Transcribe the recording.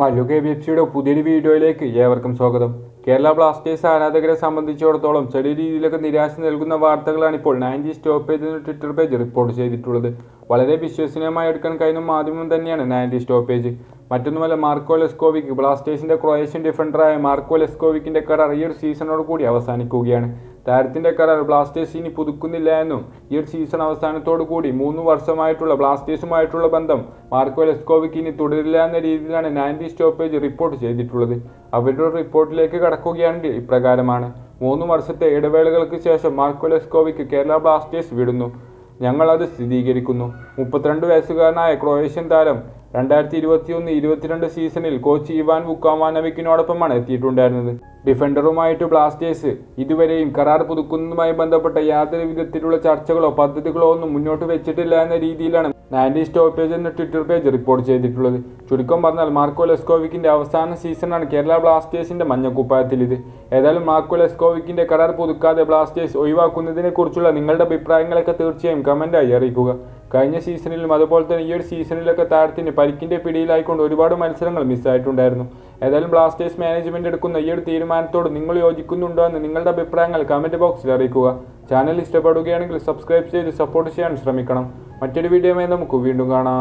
Mallu K B F സിയുടെ പുതിയൊരു വീഡിയോയിലേക്ക് ഏവർക്കും സ്വാഗതം. കേരള ബ്ലാസ്റ്റേഴ്സ് ആരാധകരെ സംബന്ധിച്ചിടത്തോളം ചെറിയ രീതിയിലൊക്കെ നിരാശ നൽകുന്ന വാർത്തകളാണ് ഇപ്പോൾ നയന്റി സ്റ്റോപ്പേജ് എന്ന ട്വിറ്റർ പേജ് റിപ്പോർട്ട് ചെയ്തിട്ടുള്ളത്. വളരെ വിശ്വസനീയമായി എടുക്കാൻ കഴിയുന്ന മാധ്യമം തന്നെയാണ് നയന്റി സ്റ്റോപ്പേജ്. മറ്റൊന്നുമല്ല മാർക്കോ ലെസ്കോവിക്. ബ്ലാസ്റ്റേഴ്സിന്റെ ക്രൊയേഷ്യൻ ഡിഫൻഡറായ മാർക്കോ ലെസ്കോവിക്കിന്റെ കരാർ ഈ ഒരു സീസണോട് കൂടി അവസാനിക്കുകയാണ്. താരത്തിന്റെ കരാർ ബ്ലാസ്റ്റേഴ്സ് ഇനി പുതുക്കുന്നില്ല എന്നും ഈ ഒരു സീസൺ അവസാനത്തോടു കൂടി മൂന്ന് വർഷമായിട്ടുള്ള ബ്ലാസ്റ്റേഴ്സുമായിട്ടുള്ള ബന്ധം മാർക്കോ ലെസ്കോവിക്ക് ഇനി തുടരില്ല എന്ന രീതിയിലാണ് നയന്റി സ്റ്റോപ്പേജ് റിപ്പോർട്ട് ചെയ്തിട്ടുള്ളത്. അവരുടെ റിപ്പോർട്ടിലേക്ക് കടക്കുകയാണെങ്കിൽ ഇപ്രകാരമാണ്. മൂന്ന് വർഷത്തെ ഇടവേളകൾക്ക് ശേഷം മാർക്കോ ലെസ്കോവിക്ക് കേരള ബ്ലാസ്റ്റേഴ്സ് വിടുന്നു. ഞങ്ങൾ അത് സ്ഥിരീകരിക്കുന്നു. മുപ്പത്തിരണ്ട് വയസ്സുകാരനായ ക്രൊയേഷ്യൻ താരം രണ്ടായിരത്തി ഇരുപത്തിയൊന്ന് ഇരുപത്തിരണ്ട് സീസണിൽ കോച്ച് ഇവാൻ വുക്കാമാനവിക്കിനോടൊപ്പമാണ് എത്തിയിട്ടുണ്ടായിരുന്നത്. ഡിഫൻഡറുമായിട്ട് ബ്ലാസ്റ്റേഴ്സ് ഇതുവരെയും കരാർ പുതുക്കുന്നതുമായി ബന്ധപ്പെട്ട യാതൊരു വിധത്തിലുള്ള ചർച്ചകളോ പദ്ധതികളോ ഒന്നും മുന്നോട്ട് വെച്ചിട്ടില്ല എന്ന രീതിയിലാണ് നാൻഡി സ്റ്റോപ്പേജ് എന്ന ട്വിറ്റർ പേജ് റിപ്പോർട്ട് ചെയ്തിട്ടുള്ളത്. ചുരുക്കം പറഞ്ഞാൽ മാർക്കോ ലെസ്കോവിക്കിന്റെ അവസാന സീസണാണ് കേരള ബ്ലാസ്റ്റേഴ്സിന്റെ മഞ്ഞക്കുപ്പായത്തിൽ ഇത് ഏതായാലും മാർക്കോ ലെസ്കോവിക്കിന്റെ കരാർ പുതുക്കാതെ ബ്ലാസ്റ്റേഴ്സ് ഒഴിവാക്കുന്നതിനെക്കുറിച്ചുള്ള നിങ്ങളുടെ അഭിപ്രായങ്ങളൊക്കെ തീർച്ചയായും കമന്റായി അറിയിക്കുക. കഴിഞ്ഞ സീസണിലും അതുപോലെ തന്നെ ഈ ഒരു സീസണിലൊക്കെ താരത്തിന് പരിക്കിന്റെ പിടിയിലായിക്കൊണ്ട് ഒരുപാട് മത്സരങ്ങൾ മിസ്സായിട്ടുണ്ടായിരുന്നു ഏതായാലും ബ്ലാസ്റ്റേഴ്സ് മാനേജ്മെന്റ് എടുക്കുന്ന ഈ ഒരു തീരുമാനത്തോട് നിങ്ങൾ യോജിക്കുന്നുണ്ടോ എന്ന് നിങ്ങളുടെ അഭിപ്രായങ്ങൾ കമന്റ് ബോക്സിൽ അറിയിക്കുക. ചാനൽ ഇഷ്ടപ്പെടുകയാണെങ്കിൽ സബ്സ്ക്രൈബ് ചെയ്ത് സപ്പോർട്ട് ചെയ്യാൻ ശ്രമിക്കണം. മറ്റൊരു വീഡിയോയുമായി നമുക്ക് വീണ്ടും കാണാം.